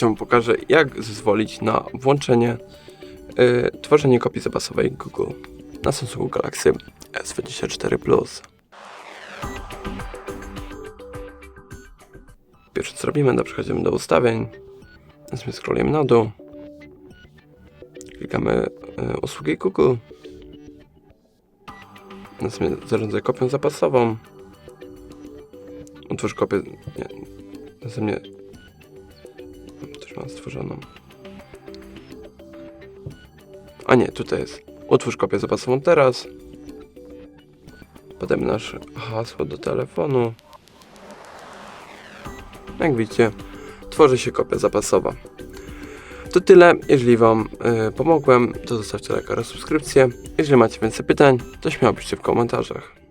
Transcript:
Wam pokażę, jak zezwolić na włączenie y, tworzenie kopii zapasowej Google na Samsungu Galaxy S24 Plus. Pierwsze co robimy, to przechodzimy do ustawień, następnie scrollujemy na dół, klikamy y, usługi Google, następnie zarządzaj kopią zapasową, utwórz kopię, nie, też mam stworzoną. A nie, tutaj jest. Utwórz kopię zapasową teraz. Potem nasze hasło do telefonu. Jak widzicie, tworzy się kopia zapasowa. To tyle. Jeżeli Wam y, pomogłem, to zostawcie lajka oraz subskrypcję. Jeżeli macie więcej pytań, to śmiało piszcie w komentarzach.